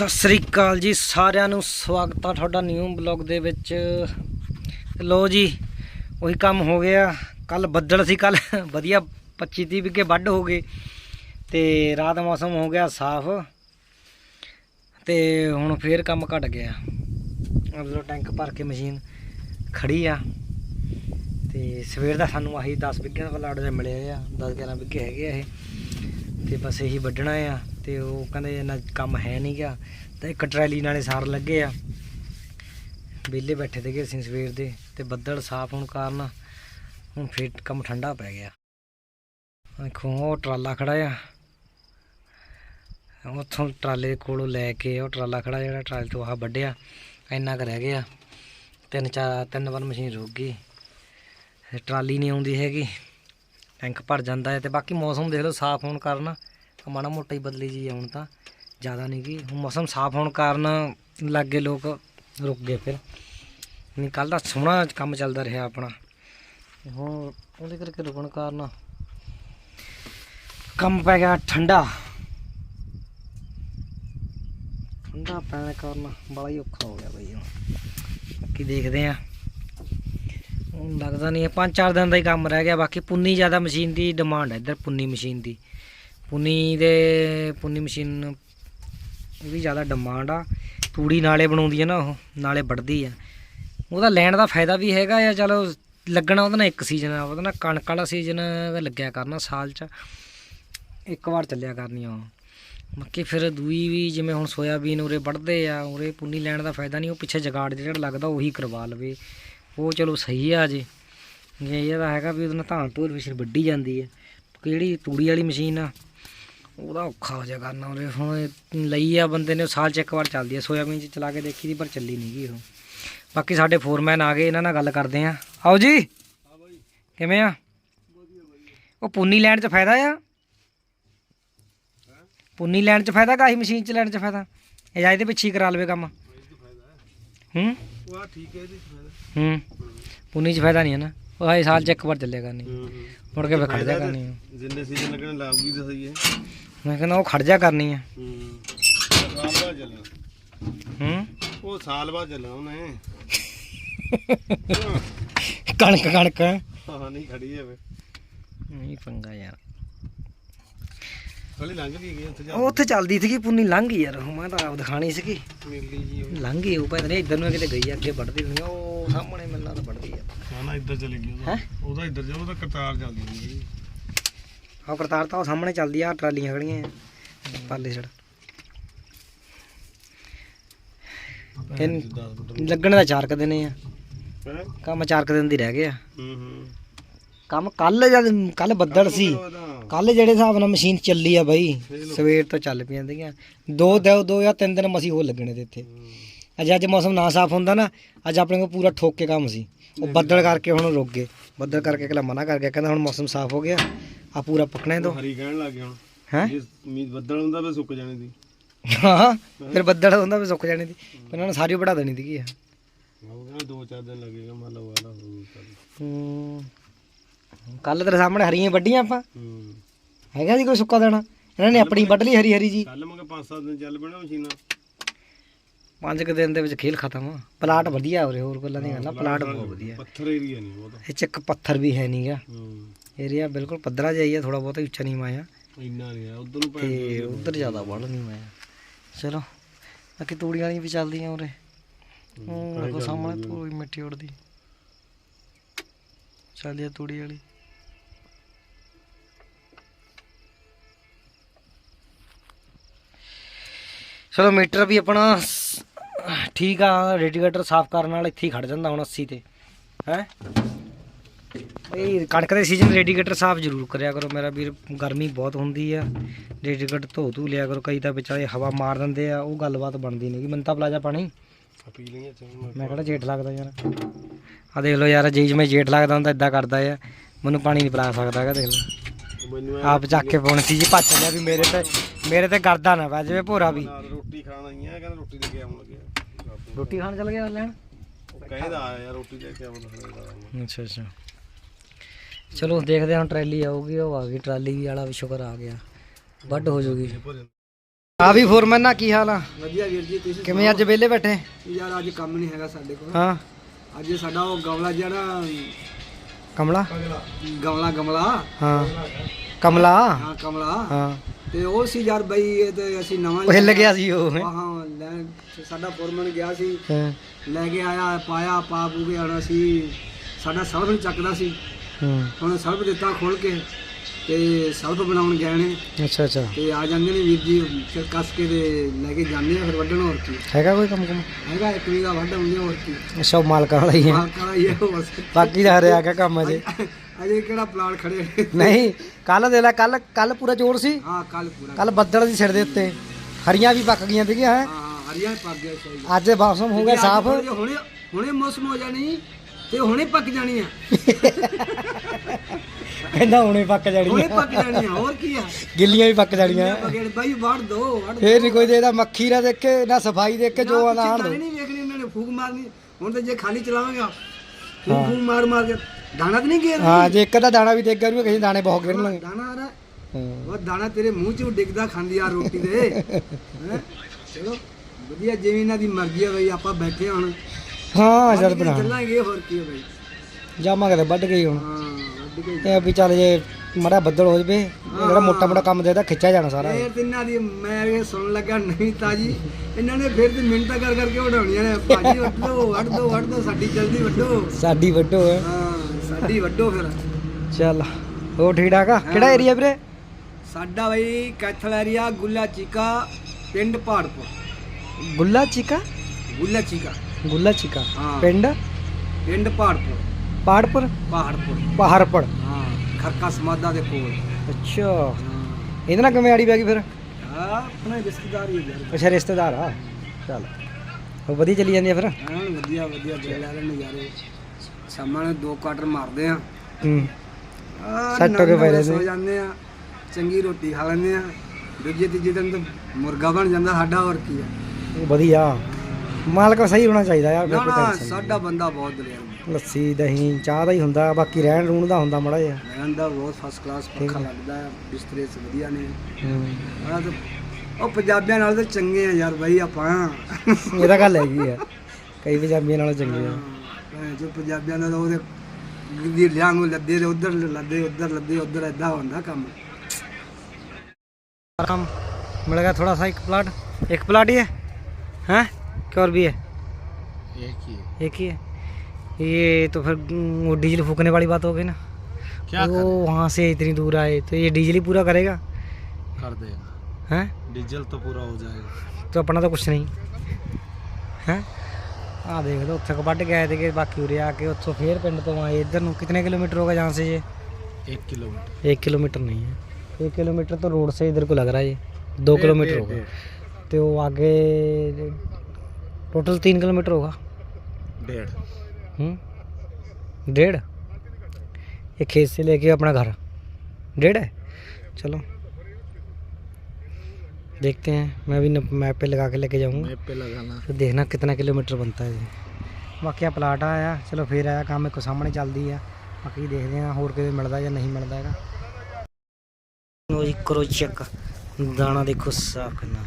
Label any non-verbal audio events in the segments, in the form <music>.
ਸਤਿ ਸ੍ਰੀ ਅਕਾਲ ਜੀ ਸਾਰਿਆਂ ਨੂੰ, ਸਵਾਗਤ ਆ ਤੁਹਾਡਾ ਨਿਊ ਬਲੌਗ ਦੇ ਵਿੱਚ। ਲੋ ਜੀ, ਉਹੀ ਕੰਮ ਹੋ ਗਿਆ। ਕੱਲ ਬੱਦਲ ਸੀ ਕੱਲ ਵਧੀਆ 25 30 ਵਿਗੇ ਵੱਢ ਹੋ ਗਏ। ਤੇ ਰਾਤ ਮੌਸਮ ਹੋ ਗਿਆ ਸਾਫ਼। ਤੇ ਹੁਣ ਫੇਰ ਕੰਮ ਘਟ ਗਿਆ। ਅਬਲੋ ਟੈਂਕ ਭਰ ਕੇ ਮਸ਼ੀਨ ਖੜੀ ਆ। ਤੇ ਸਵੇਰ ਦਾ ਸਾਨੂੰ ਆਹੀ 10 ਵਿਗੇ ਦਾ ਪਲਾਟ ਜਿਹਾ ਮਿਲਿਆ ਆ 10 11 ਵਿਗੇ ਹੈਗੇ ਆ ਇਹ। ਤੇ ਬਸ ਇਹੀ ਵੱਢਣਾ ਆ ਤੇ ਉਹ ਕਹਿੰਦੇ ਇਹਨਾਂ ਕੰਮ ਹੈ ਨਹੀਂ ਗਿਆ ਤਾਂ ਇੱਕ ਟਰੈਲੀ ਨਾਲੇ ਸਾਰ ਲੱਗੇ ਆ। ਵਿਹਲੇ ਬੈਠੇ ਸੀਗੇ ਅਸੀਂ ਸਵੇਰ ਦੇ ਤੇ ਬੱਦਲ ਸਾਫ਼ ਹੋਣ ਕਾਰਨ ਹੁਣ ਫੇਰ ਕੰਮ ਠੰਡਾ ਪੈ ਗਿਆ। ਦੇਖੋ, ਉਹ ਟਰਾਲਾ ਖੜਾ ਆ। ਉੱਥੋਂ ਟਰਾਲੇ ਦੇ ਕੋਲੋਂ ਲੈ ਕੇ ਉਹ ਟਰਾਲਾ ਖੜਾ ਜਿਹੜਾ ਟਰਾਲੇ ਤੋਂ ਆਹ ਵੱਢਿਆ, ਇੰਨਾ ਕੁ ਰਹਿ ਗਿਆ। ਤਿੰਨ ਚਾਰ, ਤਿੰਨ ਵਾਰ ਮਸ਼ੀਨ ਰੁਕ ਗਈ। ਟਰਾਲੀ ਨਹੀਂ ਆਉਂਦੀ ਹੈਗੀ। ਟੈਂਕ ਭਰ ਜਾਂਦਾ ਹੈ ਤੇ ਬਾਕੀ ਮੌਸਮ ਦੇਖ ਲਓ ਸਾਫ਼ ਹੋਣ ਕਾਰਨ ਮਾੜਾ ਮੋਟਾ ਹੀ ਬਦਲੀ ਜੀ ਹੁਣ ਤਾਂ, ਜ਼ਿਆਦਾ ਨਹੀਂ ਗੀ ਹੁਣ ਮੌਸਮ ਸਾਫ਼ ਹੋਣ ਕਾਰਨ ਲੱਗੇ ਲੋਕ ਰੁਕ ਗਏ ਫਿਰ। ਨਹੀਂ ਕੱਲ ਦਾ ਸੋਹਣਾ ਕੰਮ ਚੱਲਦਾ ਰਿਹਾ ਆਪਣਾ। ਹੁਣ ਉਹਦੇ ਕਰਕੇ ਰੁਕਣ ਕਾਰਨ ਕੰਮ ਪੈ ਗਿਆ ਠੰਡਾ। ਠੰਡਾ ਪੈਣ ਕਾਰਨ ਬੜਾ ਹੀ ਔਖਾ ਹੋ ਗਿਆ ਬਈ ਹੁਣ। ਬਾਕੀ ਦੇਖਦੇ ਆ ਲੱਗਦਾ ਨਹੀਂ ਹੈ। ਪੰਜ ਚਾਰ ਦਿਨ ਦਾ ਹੀ ਕੰਮ ਰਹਿ ਗਿਆ, ਬਾਕੀ ਪੁੰਨੀ ਜ਼ਿਆਦਾ ਮਸ਼ੀਨ ਦੀ ਡਿਮਾਂਡ ਹੈ ਇੱਧਰ ਪੁੰਨੀ ਮਸ਼ੀਨ ਦੀ। ਪੁੰਨੀ ਦੇ, ਪੁੰਨੀ ਮਸ਼ੀਨ ਉਹਦੀ ਜ਼ਿਆਦਾ ਡਿਮਾਂਡ ਆ। ਤੂੜੀ ਨਾਲੇ ਬਣਾਉਂਦੀ ਹੈ ਨਾ ਉਹ, ਨਾਲੇ ਵੱਢਦੀ ਆ ਉਹਦਾ ਲੈਣ ਦਾ ਫਾਇਦਾ ਵੀ ਹੈਗਾ ਆ ਚਲੋ ਲੱਗਣਾ ਉਹਦਾ ਨਾਲ ਇੱਕ ਸੀਜ਼ਨ ਆ, ਉਹਦਾ ਨਾਲ ਕਣਕ ਵਾਲਾ ਸੀਜ਼ਨ ਲੱਗਿਆ ਕਰਨਾ ਸਾਲ 'ਚ। ਇੱਕ ਵਾਰ ਚੱਲਿਆ ਕਰਨੀ ਆ ਉਹ। ਮੱਕੀ ਫਿਰ ਦੂਈ ਵੀ ਜਿਵੇਂ ਹੁਣ ਸੋਇਆਬੀਨ ਉਰੇ ਵੱਢਦੇ ਆ, ਉਰੇ ਪੁੰਨੀ ਲੈਣ ਦਾ ਫਾਇਦਾ ਨਹੀਂ, ਉਹ ਪਿੱਛੇ ਜਗਾੜ ਜਿਹੜਾ ਲੱਗਦਾ ਉਹੀ ਕਰਵਾ ਲਵੇ। ਉਹ ਚਲੋ ਸਹੀ ਆ ਜੇ। ਜੇ ਇਹਦਾ ਹੈਗਾ ਵੀ ਉਹਦੇ ਨਾਲ ਧਾਨ ਧੂਰ ਵੀ ਵੱਢੀ ਜਾਂਦੀ ਹੈ। ਕਿਹੜੀ ਤੂੜੀ ਵਾਲੀ ਮਸ਼ੀਨ ਆ? ਉਹਦਾ ਔਖਾ ਹੋ ਜਾ ਕਰਨਾ ਉਰੇ ਹੁਣ ਲਈ ਆ ਬੰਦੇ ਨੇ ਸਾਲ ਚ ਇੱਕ ਵਾਰ ਚੱਲਦੀ ਆ, ਸੋਇਆਬੀਨ ਚ ਚਲਾ ਕੇ ਦੇਖੀ ਦੀ, ਪਰ ਚੱਲੀ ਨਹੀਂ ਗਈ ਉਹ। ਬਾਕੀ ਸਾਡੇ ਫੋਰਮੈਨ ਆ ਗਏ, ਇਹਨਾਂ ਨਾਲ ਗੱਲ ਕਰਦੇ ਆ ਆਓ ਜੀ। ਕਿਵੇਂ ਆ? ਉਹ ਪੁੰਨੀ ਲੈਣ ਚ ਫਾਇਦਾ ਆ? ਪੁੰਨੀ ਲੈਣ ਚ ਫਾਇਦਾ ਕਾਹੀ ਮਸ਼ੀਨ ਚ ਲੈਣ ਚ ਫਾਇਦਾ? ਇਹ ਜਾਂ ਇਹਦੇ ਪਿੱਛੇ ਕਰਾ ਲਵੇ ਕੰਮ। ਹੂੰ? ਠੀਕ ਹੈ ਜੀ ਫਾਇਦਾ। ਹੂੰ। ਪੁੰਨੀ ਚ ਫਾਇਦਾ ਨਹੀਂ ਹੈ ਨਾ। ਉਹ ਹਾਏ ਸਾਲ ਚ ਇੱਕ ਵਾਰ ਚੱਲਿਆ ਕਰਨੀ। ਮੁੜ ਕੇ ਫਿਰ ਖੜ ਜਾ ਕਰਨੀ। ਜਿੰਨੇ ਸੀਜ਼ਨ ਲੱਗਣ ਲਾਊਗੀ ਤਾਂ ਸਹੀ ਹੈ। ਮੈਂ ਕਹਿੰਦਾ ਉਹ ਖੜ ਜਾ ਕਰਨੀ ਹੂੰ। ਸਾਲ ਬਾਅਦ ਚੱਲਣਾ। ਹੂੰ। ਉਹ ਸਾਲ ਬਾਅਦ ਚੱਲਣਾ ਉਹਨੇ। ਕਣਕ ਕਣਕ। ਹਾਂ ਨਹੀਂ ਖੜੀ ਹੈ ਵੇ ਨਹੀਂ ਪੰਗਾ ਯਾਰ। ਹਲੇ ਲੰਘ ਵੀ ਗਈ ਉੱਥੇ ਜਾ ਉਹ ਉੱਥੇ ਚੱਲਦੀ ਸੀਗੀ ਪੁੰਨੀ ਲੰਘ ਗਈ ਯਾਰ। ਉਹ ਮੈਂ ਤਾਂ ਆਪ ਦਿਖਾਣੀ ਸੀਗੀ। ਮਿਲਦੀ ਜੀ ਉਹ। ਲੰਘ ਗਈ ਉਹ ਭਾਵੇਂ ਨਹੀਂ ਇੱਧਰ ਨੂੰ ਕਿਤੇ ਗਈ ਆ, ਅੱਗੇ ਵੱਢਦੀ ਹੁੰਦੀ ਆ, ਉਹ ਸਾਹਮਣੇ ਮਿਲਣਾ ਤਾਂ ਵੱਢਦੀ ਆ। ਨਾ ਨਾ ਇੱਧਰ ਚਲੇ ਗਈ ਉਹਦਾ ਹੈਂ? ਉਹਦਾ ਇੱਧਰ ਜਾ ਉਹਦਾ ਕਰਤਾਰ ਚੱਲਦੀ ਹੁੰਦੀ ਆਹ ਕਰਤਾਰ ਤਾਂ ਉਹ ਸਾਹਮਣੇ ਚੱਲਦੀ ਆ ਆਹ ਟਰਾਲੀਆਂ ਖੜੀਆਂ ਆ ਪਾਲੇ ਛੜ ਇਹਨ- 10 ਫੁੱਟ ਲੱਗਣ ਦਾ ਚਾਰ ਕੁ ਦਿਨ ਆ। ਕੰਮ ਚਾਰ ਕੁ ਦਿਨ ਦੀ ਰਹਿ ਗਿਆ ਹੂੰ ਹੂੰ। ਕੰਮ ਕੱਲ ਜਦ ਕੱਲ ਬੱਦਲ ਸੀ ਕੱਲ ਜਿਹੜੇ ਹਿਸਾਬ ਨਾਲ ਮਸ਼ੀਨ ਚੱਲੀ ਆ ਬਾਈ ਸਵੇਰ ਤੋਂ ਚੱਲ ਪਈਆਂ ਸੀਗੀਆਂ। ਦੋ ਦੋ ਦੋ ਜਾਂ ਤਿੰਨ ਦਿਨ ਮਸੀ ਹੋ ਲੱਗਣੇ ਤੇ ਇੱਥੇ। ਅੱਜ ਅੱਜ ਮੌਸਮ ਨਾ ਸਾਫ਼ ਹੁੰਦਾ ਨਾ ਅੱਜ ਆਪਣੇ ਕੋਲ ਪੂਰਾ ਠੋਕ ਕੇ ਕੰਮ ਸੀ। ਉਹ ਬੱਦਲ ਕਰਕੇ ਹੁਣ ਰੁਕ ਗਏ। ਬੱਦਲ ਕਰਕੇ ਅਗਲਾ ਮਨਾ ਕਰ ਗਿਆ ਕਹਿੰਦਾ ਹੁਣ ਮੌਸਮ ਸਾਫ਼ ਹੋ ਗਿਆ ਆ ਪੂਰਾ ਪੱਕਣਾ ਦੋ। ਹਰੀ ਕਹਿਣ ਲੱਗ ਗਿਆ ਹੁਣ। ਹੈ? ਮੀਂਹ ਬੱਦਲ ਹੁੰਦਾ ਵੇ ਸੁੱਕ ਜਾਣੀ ਦੀ ਹਾਂ ਫਿਰ ਬੱਦਲ ਹੁੰਦਾ ਵੀ ਸੁੱਕ ਜਾਣੀ ਸੀ। ਇਹਨਾਂ ਨੇ ਸਾਰੀ ਵੜਾ ਦੇਣੀ ਸੀਗੀ ਉਹ ਕਹਿੰਦਾ ਦੋ ਚਾਰ ਦਿਨ ਲੱਗੇਗਾ ਮੰਨ ਲਓ ਵਾਲਾ ਹੂੰ। ਕੱਲ ਤੇਰੇ ਸਾਹਮਣੇ ਹਰੀਆਂ ਵੱਡੀਆਂ ਆਪਾਂ। ਹੂੰ। ਹੈਗਾ ਜੀ ਕੋਈ ਸੁੱਕਾ ਦੇਣਾ? ਇਹਨਾਂ ਨੇ ਆਪਣੀ ਵੱਢ ਲਈ ਹਰੀ ਹਰੀ ਜੀ। ਕੱਲ ਮੈਂ ਕਿਹਾ ਪੰਜ ਸੱਤ ਦਿਨ ਚੱਲ ਪੈਣਾ ਮਸ਼ੀਨਾਂ। ਪੰਜ ਕੁ ਦਿਨ ਦੇ ਵਿੱਚ ਖੇਲ ਖਤਮ ਆ। ਪਲਾਟ ਵਧੀਆ ਹੋ ਰਿਹਾ ਹੋਰ ਗੱਲਾਂ ਨਹੀਂ ਗੱਲਾਂ ਪਲਾਟ ਬਹੁਤ ਵਧੀਆ। ਪੱਥਰ ਏਰੀਆ ਨਹੀਂ ਉਹਦਾ ਇਹ ਚ ਇੱਕ ਪੱਥਰ ਵੀ ਹੈ ਨਹੀਂਗਾ ਏਰੀਆ ਬਿਲਕੁਲ ਪੱਧਰਾ ਜਿਹਾ ਹੀ ਆ ਥੋੜਾ ਬਹੁਤਾ ਉੱਚਾ ਨਹੀਂ ਮਾਇਆ ਇੰਨਾ ਨਹੀਂ ਆ ਉਧਰ ਨੂੰ ਤੇ ਉਧਰ ਜ਼ਿਆਦਾ ਵੱਢ ਨਹੀਂ ਮਾਇਆ ਚਲੋ ਬਾਕੀ ਤੂੜੀਆਂ ਵਾਲੀਆਂ ਵੀ ਚੱਲਦੀਆਂ ਉਰੇ। ਉਹ ਸਾਹਮਣੇ ਪੂਰੀ ਮਿੱਟੀ ਉੜਦੀ ਚੱਲਿਆ ਤੂੜੀ ਵਾਲੀ। ਚਲੋ ਮੀਟਰ ਵੀ ਆਪਣਾ ਠੀਕ ਆ ਰੇਡੀਏਟਰ ਸਾਫ਼ ਕਰਨ ਨਾਲ ਇੱਥੇ ਹੀ ਖੜ ਜਾਂਦਾ ਹੁਣ 80 ਤੇ ਹੈ? ਇਹ ਕਣਕ ਦੇ ਸੀਜ਼ਨ ਰੇਡੀਏਟਰ ਸਾਫ਼ ਜ਼ਰੂਰ ਕਰਿਆ ਕਰੋ ਮੇਰਾ ਵੀਰ ਗਰਮੀ ਬਹੁਤ ਹੁੰਦੀ ਆ ਰੇਡੀਏਟਰ ਧੋ ਧੂ ਲਿਆ ਕਰੋ ਕਈ ਤਾਂ ਵਿਚਾਰੇ ਹਵਾ ਮਾਰ ਦਿੰਦੇ ਆ ਉਹ ਗੱਲਬਾਤ ਬਣਦੀ ਨਹੀਂ ਮਨ ਤਾਂ ਪਲਾਜਾ ਪਾਣੀ। ਮੈਂ ਕਿਹੜਾ ਜੇਠ ਲੱਗਦਾ ਯਾਰ। ਆ ਦੇਖ ਲਓ ਯਾਰ ਜੇ ਜਿਵੇਂ ਜੇਠ ਲੱਗਦਾ ਹੁੰਦਾ ਇਦਾਂ ਕਰਦਾ ਆ। ਮੈਨੂੰ ਪਾਣੀ ਨਹੀਂ ਪਿਲਾ ਸਕਦਾ ਹੈਗਾ ਦੇਖ ਲਓ। ਆਪ ਚੱਕ ਕੇ ਪਾਉਣੀ ਸੀ ਜੀ ਭੱਜ ਲਿਆ ਵੀ ਮੇਰੇ ਤੇ ਮੇਰੇ ਤੇ ਕਰਦਾ ਨਾ ਪੈ ਜਾਵੇ ਭੋਰਾ ਵੀ। ਖਾਣ ਆਈਆਂ ਕਹਿੰਦਾ ਰੋਟੀ ਲੈ ਕੇ ਆਉਣ ਲੱਗਿਆ ਰੋਟੀ ਖਾਣ ਚਲ ਗਿਆ ਲੈਣ? ਉਹ ਕਹਿੰਦਾ ਆਇਆ ਯਾਰ ਰੋਟੀ ਲੈ ਕੇ ਆਉਣ ਲੱਗਿਆ ਅੱਛਾ ਅੱਛਾ। ਚਲੋ ਦੇਖਦੇ ਹਾਂ ਟਰੈਲੀ ਆਊਗੀ ਉਹ ਆ ਗਈ ਟਰਾਲੀ ਵੀ ਵਾਲਾ ਵੀ ਸ਼ੁਕਰ ਆ ਗਿਆ। ਵੱਡ ਹੋ ਜਾਊਗੀ ਆ ਵੀ ਫੋਰਮੈਨ ਨਾ ਕੀ ਹਾਲ ਆ? ਵਧੀਆ ਵੀਰ ਜੀ ਤੁਸੀਂ ਕਿਵੇਂ ਅੱਜ ਵਿਹਲੇ ਬੈਠੇ? ਯਾਰ ਅੱਜ ਕੰਮ ਨਹੀਂ ਹੈਗਾ ਸਾਡੇ ਕੋਲ। ਹਾਂ। ਅੱਜ ਸਾਡਾ ਉਹ ਗਮਲਾ ਜਿਹੜਾ ਕਮਲਾ? ਗਮਲਾ ਗਮਲਾ। ਹਾਂ। ਕਮਲਾ? ਹਾਂ ਕਮਲਾ। ਹਾਂ। ਤੇ ਉਹ ਸੀ ਯਾਰ ਬਈ ਇਹ ਤੇ ਅਸੀਂ ਨਵਾਂ ਉਹ ਹਿੱਲ ਗਿਆ ਸੀ ਉਹ ਹਾਂ ਹਾਂ ਲੈ ਸਾਡਾ ਫੋਰਮਨ ਗਿਆ ਸੀ। ਹਾਂ। ਲੈ ਕੇ ਆਇਆ ਪਾਇਆ ਪਾ ਪੂ ਕੇ ਆਣਾ ਸੀ। ਸਾਡਾ ਸਲਫ ਨਹੀਂ ਚੱਕਦਾ ਸੀ। ਹੂੰ। ਹੁਣ ਸਲਫ ਦਿੱਤਾ ਖੋਲ ਕੇ ਤੇ ਸਲਫ ਬਣਾਉਣ ਗਏ ਨੇ। ਅੱਛਾ ਅੱਛਾ। ਤੇ ਆ ਜਾਂਦੇ ਨੇ ਵੀਰ ਜੀ ਫਿਰ ਕੱਸ ਕੇ ਤੇ ਲੈ ਕੇ ਜਾਂਦੇ ਆ ਫਿਰ ਵੱਢਣ ਹੋਰ ਕੀ। ਹੈਗਾ ਕੋਈ ਕੰਮ ਕੁਮ ਹੈਗਾ ਇੱਕ ਵੀ ਦਾ ਵੱਢ ਹੁੰਦੇ ਹੋਰ ਕੀ। ਅੱਛਾ ਉਹ ਮਾਲਕਾਂ ਵਾਲਾ ਹੀ ਹੈ। ਮਾਲਕਾਂ ਇਹ ਹੋ ਬਸ। ਬਾਕੀ ਦਾ ਹਰਿਆ ਗਿਆ ਕੰਮ ਅਜੇ। <laughs> ਅਜੇ ਕਿਹੜਾ ਪਲਾਨ ਖੜੇ ਨੇ? ਨਹੀਂ ਕੱਲ ਦੇ ਲੈ ਕੱਲ ਕੱਲ ਪੂਰਾ ਜ਼ੋਰ ਸੀ। ਹਾਂ ਕੱਲ ਪੂਰਾ। ਕੱਲ ਬੱਦਲ ਦੀ ਸਿਰ ਦੇ ਉੱਤੇ। ਹਰੀਆਂ ਵੀ ਪੱਕ ਗਈਆਂ ਸੀਗੀਆਂ ਹੈ। ਹਾਂ ਹਾਂ ਹਰੀਆਂ ਪੱਕ ਗਿਆ ਸਹੀ ਅੱਜ ਮੌਸਮ ਹੋ ਗਿਆ ਸਾਫ਼। ਹੁਣੇ ਹੁਣੇ ਮੌਸਮ ਹੋ ਜਾਣੀ ਤੇ ਹੁਣੇ ਪੱਕ ਜਾਣੀ ਆ। ਕਹਿੰਦਾ ਹੁਣੇ ਪੱਕ ਹੁਣੇ ਜਾਣੀਆਂ ਪੱਕ ਜਾਣੀ ਆ ਹੋਰ ਕੀ ਆ? ਗਿੱਲੀਆਂ ਵੀ ਪੱਕ ਜਾਣੀਆਂ। ਬਾਈ ਵੜ ਦੋ ਫੇਰ ਨਹੀਂ ਕੋਈ ਦੇਦਾ ਮੱਖੀ ਨਾ ਦੇਖੇ ਨਾ ਸਫ਼ਾਈ ਦੇਖ ਕੇ ਜੋ ਆਂਦਾ। ਦਾਣੇ ਨਹੀਂ ਵੇਖਣੀ ਉਹਨਾਂ ਨੇ ਫੂਕ ਮਾਰਨੀ। ਹੁਣ ਤਾਂ ਜੇ ਖਾਲੀ ਚਲਾਵਾਂਗੇ ਫੂਕ ਫੂਕ ਮਾਰ ਮਾਰ ਕੇ ਦਾਣਾ ਤਾਂ ਨਹੀਂ ਗੇਰ ਹਾਂ ਜੇ ਇੱਕ ਅੱਧਾ ਦਾਣਾ ਵੀ ਦੇਖ ਗਿਆ ਉਹਨੂੰ ਕਹੇ ਦਾਣੇ ਬਹੁਤ ਗਿਰਨ ਲੱਗੇ ਦਾਣਾ ਆ ਰਿਹਾ ਹਾਂ। ਉਹ ਦਾਣਾ ਤੇਰੇ ਮੂੰਹ 'ਚ ਡਿੱਗਦਾ ਖਾਂਦੀ ਆ ਰੋਟੀ ਦੇ ਹੈਂ? ਚਲੋ ਵਧੀਆ ਜਿਵੇਂ ਇਹਨਾਂ ਦੀ ਮਰਜ਼ੀ ਆ ਬਈ ਆਪਾਂ ਬੈਠੇ ਹਾਂ ਹੁਣ ਹਾਂ ਜਦ ਬਣਾ ਚੱਲਾਂਗੇ ਹੋਰ ਕੀ ਆ ਬਈ ਜਾਮਾ ਕਦੇ ਵੱਢ ਗਈ ਹੁਣ ਹਾਂ ਵੱਢ ਕੇ ਇਹ ਵੀ ਚੱਲ ਜੇ ਮੜਾ ਬੱਦਲ ਹੋ ਜਵੇ ਜਿਹੜਾ ਮੋਟਾ ਮੋਟਾ ਕੰਮ ਦੇਦਾ ਖਿੱਚਿਆ ਜਾਣਾ ਸਾਰਾ ਇਹ ਤੇ ਇਹਨਾਂ ਦੀ ਮੈਂ ਇਹ ਸੁਣਨ ਲੱਗਾ ਨਹੀਂ ਤਾਜੀ ਇਹਨਾਂ ਨੇ ਫਿਰ ਤੇ ਮਿੰਟਾਂ ਕਰ ਕਰਕੇ ਵਢਾਉਣੀਆਂ ਨੇ ਭਾਜੀ ਵੱਢ ਦੋ ਵੱਢ ਦੋ ਵੱਢ ਦੋ ਸਾਡੀ ਜਲਦੀ ਵੱਢੋ ਸਾਡੀ ਵੱਡੋ ਹੈ ਹਾਂ ਸਾਡੀ ਵੱਢੋ ਫਿਰ। ਚੱਲ ਹੋ ਠੀਕ ਠਾਕ ਆ? ਕਿਹੜਾ ਏਰੀਆ ਵੀਰੇ? ਸਾਡਾ ਬਈ ਕੈਥਲ ਏਰੀਆ ਗੁੱਲਾ ਚੀਕਾ ਪਿੰਡ ਪਹਾੜਪੁਰ ਗੁੱਲਾ ਚੀਕਾ? ਗੁੱਲਾ ਚੀਕਾ। ਗੁੱਲਾ ਚੀਕਾ। ਹਾਂ। ਪਿੰਡ? ਪਿੰਡ ਪਹਾੜਪੁਰ ਪਾੜਪੁਰ ਪਹਾੜਪੁਰ ਪਹਾੜਪੜ ਹਾਂ ਖਰਕਾ ਸਮਾਦਾ ਦੇ ਕੋਲ। ਅੱਛਾ। ਹਾਂ। ਇਹਦੇ ਨਾਲ ਕਿਵੇਂ ਆੜੀ ਪੈ ਗਈ ਫਿਰ? ਆਹ, ਆਪਣੇ ਰਿਸ਼ਤੇਦਾਰ ਹੀ ਯਾਰ। ਅੱਛਾ ਰਿਸ਼ਤੇਦਾਰ ਆ। ਚੱਲ। ਉਹ ਵਧੀਆ ਚੱਲੀ ਜਾਂਦੀ ਆ ਫਿਰ? ਐਨ ਵਧੀਆ ਵਧੀਆ। ਦੇ ਲੈ ਰਹੇ ਨਜ਼ਾਰੇ। ਸ਼ਾਮਾਂ ਨੂੰ ਦੋ ਕੁਆਟਰ ਮਾਰਦੇ ਆ। ਹੂੰ। ਆਹ, ਸੈੱਟ ਹੋ ਕੇ ਸੌ ਜਾਂਦੇ ਆ ਚੰਗੀ ਰੋਟੀ ਖਾ ਲੈਂਦੇ ਆ। ਦੂਜੇ ਤੀਜੇ ਦਿਨ ਤਾਂ ਮੁਰਗਾ ਬਣ ਜਾਂਦਾ ਸਾਡਾ ਹੋਰ ਕੀ ਆ। ਵਧੀਆ। ਮਾਲਕ ਸਹੀ ਹੋਣਾ ਚਾਹੀਦਾ ਯਾਰ ਫਿਰ ਨਾ ਕੋਈ ਨਾ ਟੈਨਸ਼ਨ ਸਾਡਾ ਬੰਦਾ ਬਹੁਤ ਦਰਿਆ ਲੱਸੀ ਦਹੀਂ ਚਾਹ ਦਾ ਹੀ ਹੁੰਦਾ ਬਾਕੀ ਰਹਿਣ ਰੂਣ ਦਾ ਹੁੰਦਾ ਮੜਾ ਜਿਹਾ। ਰਹਿਣ ਦਾ ਬਹੁਤ ਫਸਟ ਕਲਾਸ ਪੱਖਾ ਲੱਗਦਾ ਹੈ ਬਿਸਤਰੇ ਸ ਵਧੀਆ ਨੇ। ਹੂੰ। ਆਹ ਤਾਂ ਉਹ ਪੰਜਾਬੀਆਂ ਨਾਲ ਤਾਂ ਚੰਗੇ ਆ ਯਾਰ ਬਾਈ ਆਪਾਂ। ਇਹ ਤਾਂ ਗੱਲ ਹੈਗੀ ਆ। ਕਈ ਪੰਜਾਬੀਆਂ ਨਾਲੋਂ ਚੰਗੇ ਆ। ਜੋ ਪੰਜਾਬੀਆਂ ਨਾਲ ਉਹਦੇ ਗਿੱਦੀ ਲਿਆਂਗੂ ਲੱਦੇ ਤੇ ਉਧਰ ਲੱਦੇ ਉਧਰ ਲੱਦੇ ਉਧਰ ਐਦਾਂ ਹੁੰਦਾ ਕੰਮ काम मिल गया थोड़ा सा एक प्लाट एक प्लाट ही है हैं क्या और भी है एक ही एक ही है ये तो फिर हम्म, वो डीजल फूकने वाली बात हो गई ना क्या वो वहाँ से इतनी दूर आए तो ये डीजल ही पूरा करेगा कर देगा हैं डीजल तो पूरा हो जाएगा तो अपना तो कुछ नहीं हैं ਆ ਦੇਖ ਲਓ ਉੱਥੇ ਵੱਢ ਗਏ ਤੇ ਬਾਕੀ ਉਰੇ ਆ ਕੇ ਉੱਥੋਂ ਫੇਰ ਪਿੰਡ ਤੋਂ ਆਏ ਇੱਧਰ ਨੂੰ कितने किलोमीटर होगा यहाँ से ये एक किलोमीटर एक किलोमीटर नहीं है एक किलोमीटर तो रोड से इधर को लग रहा है ये दो किलोमीटर होगा तो वो आगे टोटल तीन किलोमीटर होगा डेढ़ हम्म डेढ़ ये खेत से लेके अपना घर डेढ़ है चलो देखते हैं मैं भी मैप पे लगा के लेके जाऊंगा मैप पे लगाना ਫਿਰ ਦੇਖਣਾ ਕਿੰਨਾ ਕਿਲੋਮੀਟਰ ਬਣਦਾ ਹੈ ਜੀ ਬਾਕੀ ਆ ਪਲਾਟ ਆਇਆ ਚਲੋ ਫੇਰ ਆਇਆ ਕੰਮ ਇੱਕ ਸਾਹਮਣੇ ਚੱਲਦੀ ਆ ਬਾਕੀ ਦੇਖਦੇ ਆ ਹੋਰ ਕਿਤੇ ਮਿਲਦਾ ਜਾਂ ਨਹੀਂ ਮਿਲਦਾ ਹੈਗਾ ਲੋ ਜੀ ਕਰੋ ਚੈੱਕ ਦਾਣਾ ਦੇਖੋ ਸਾਫ ਕਿੰਨਾ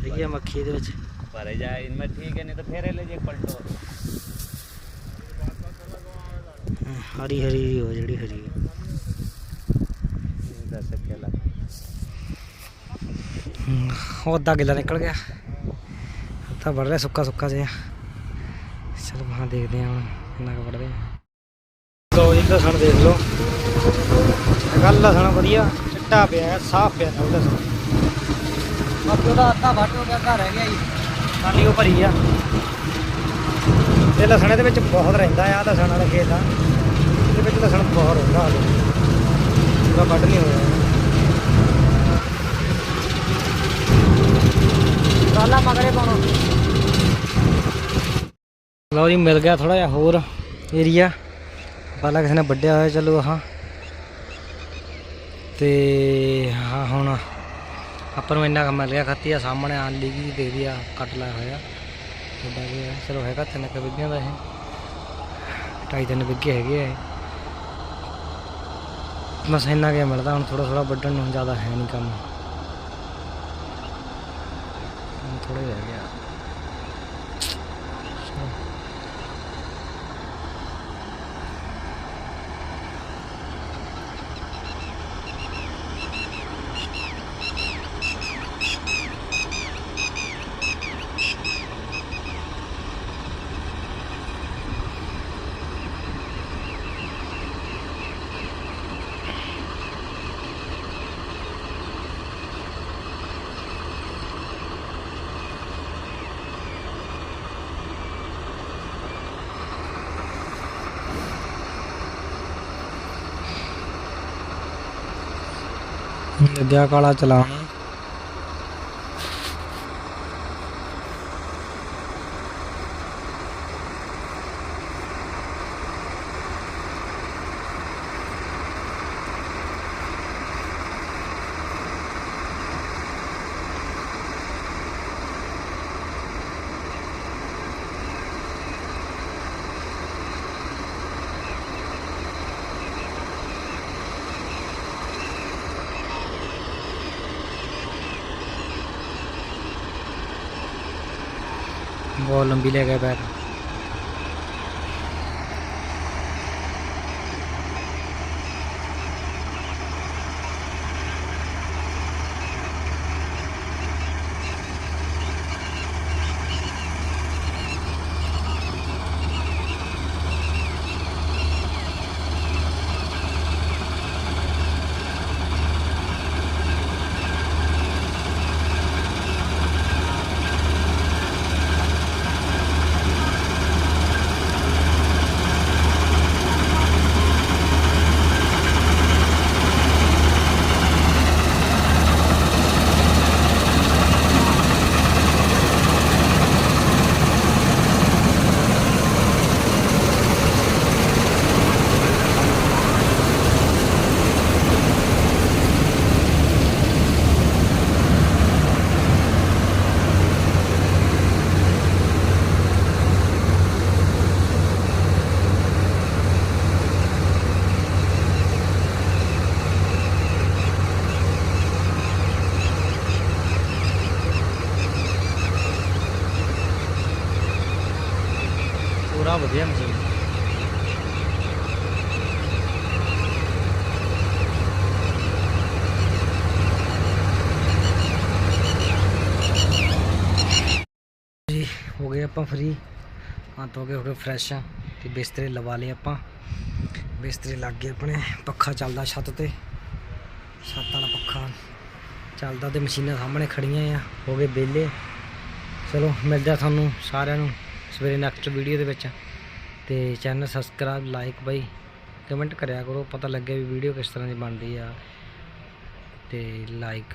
ਦੇਖਿਆ ਮੱਖੀ ਦੇ ਵਿੱਚ भरे जाए इनमें ठीक है नहीं तो फेरे ले जाए पलटो ਹਰੀ ਹਰੀ ਹੋ ਜਿਹੜੀ ਹਰੀ दस केला ਹਮ, ਉਹ ਅੱਧਾ ਗਿੱਲਾ ਨਿਕਲ ਗਿਆ। ਤਾਂ ਵੜ ਰਿਹਾ ਸੁੱਕਾ ਸੁੱਕਾ ਜਿਹਾ। ਚਲੋ ਮਹਾਂ ਦੇਖਦੇ ਹਾਂ ਹੁਣ ਕਿੰਨਾ ਕੁ ਵੜਦੇ ਆ ਲੋ ਜੀ ਲਸਣ ਦੇਖ ਲਓ। ਗੱਲ ਲਸਣ ਵਧੀਆ, ਚਿੱਟਾ ਪਿਆ, ਸਾਫ਼ ਪਿਆ ਹੈ ਲਸਣ ਬਾਕੀ ਉਹਦਾ ਅੱਧਾ ਵੱਟ ਹੋ ਗਿਆ, ਅੱਧਾ ਰਹਿ ਗਿਆ ਜੀ। ਕਾਲੀ ਉਹ ਭਰੀ ਆ। ਤੇ ਲਸਣ ਇਹਦੇ ਵਿੱਚ ਬਹੁਤ ਰਹਿੰਦਾ ਆ ਲਸਣ ਵਾਲਾ ਖੇਤ ਆ। ਇਹਦੇ ਵਿੱਚ ਲਸਣ ਬਹੁਤ ਰਹਿੰਦਾ ਹਾਲੇ ਪੂਰਾ ਵੱਢ ਨਹੀਂ ਹੋਇਆ। ਕਾਲਾ ਮਗਰੇ ਪਾਉਣਾ। ਲਓ ਜੀ, ਮਿਲ ਗਿਆ ਥੋੜਾ ਜਿਹਾ ਹੋਰ ਏਰੀਆ ਪਹਿਲਾਂ ਕਿਸੇ ਨੇ ਵੱਢਿਆ ਹੋਇਆ, ਚਲੋ ਹਾਂ ਤੇ ਹਾਂ, ਹੁਣ ਆਪਾਂ ਨੂੰ ਇੰਨਾ ਕੁ ਮਿਲ ਗਿਆ, ਖੱਤੀ ਆ ਸਾਹਮਣੇ ਆਣ ਲਈ ਦੇ ਦੀ ਆ, ਕੱਟ ਲਾਇਆ ਹੋਇਆ। ਵੱਡਾ ਗਿਆ ਚਲੋ ਹੈਗਾ ਤਿੰਨ ਕੁ ਵਿੱਗਿਆਂ ਦਾ ਇਹ। ਢਾਈ ਤਿੰਨ ਵਿੱਗੇ ਹੈਗੇ ਆ ਇਹ। ਬਸ ਇੰਨਾ ਕੁ ਮਿਲਦਾ, ਹੁਣ ਥੋੜਾ ਥੋੜਾ ਵੱਢਣ ਨੂੰ ਜ਼ਿਆਦਾ ਹੈ ਨਹੀਂ ਕੰਮ। ਥੋੜੇ ਰਹਿ ਗਿਆ ਲੱਗਿਆ ਕਾਲਾ ਚਲਾਣ ਬਹੁਤ ਲੰਬੀ ਲੈ ਗਿਆ ਪੈਰ ਪੂਰਾ ਵਧੀਆ ਮਸ਼ੀਨ। ਜੀ, ਹੋ ਗਏ ਆਪਾਂ ਫ੍ਰੀ ਹੱਥ ਹੋ ਗਏ ਹੋ ਗਏ ਫਰੈਸ਼ ਆ। ਤੇ ਬਿਸਤਰੇ ਲਵਾ ਲਏ ਆਪਾਂ। ਬਿਸਤਰੇ ਲੱਗ ਗਏ ਆਪਣੇ। ਪੱਖਾ ਚੱਲਦਾ ਛੱਤ ਤੇ। ਛੱਤ ਵਾਲਾ ਪੱਖਾ ਚੱਲਦਾ ਤੇ ਮਸ਼ੀਨਾਂ ਸਾਹਮਣੇ ਖੜੀਆਂ ਆ। ਹੋ ਗਏ ਵਿਹਲੇ। ਚਲੋ, ਮਿਲਦਾ ਤੁਹਾਨੂੰ ਸਾਰਿਆਂ ਨੂੰ। ਸਵੇਰੇ ਨੈਕਸਟ ਵੀਡੀਓ ਦੇ ਵਿੱਚ। ਤੇ ਚੈਨਲ ਸਬਸਕ੍ਰਾਈਬ ਲਾਈਕ ਬਾਈ ਕਮੈਂਟ ਕਰਿਆ ਕਰੋ। ਪਤਾ ਲੱਗੇ ਵੀ ਵੀਡੀਓ ਕਿਸ ਤਰ੍ਹਾਂ ਦੀ ਬਣਦੀ ਆ। ਤੇ ਲਾਈਕ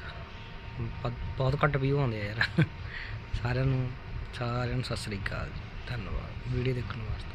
ਬਹੁਤ ਘੱਟ ਵਿਊ ਆਉਂਦੇ ਆ ਯਾਰ। ਸਾਰਿਆਂ ਨੂੰ ਸਾਰਿਆਂ ਨੂੰ ਸਤਿ ਸ੍ਰੀ ਅਕਾਲ ਧੰਨਵਾਦ। ਵੀਡੀਓ ਦੇਖਣ ਵਾਸਤੇ।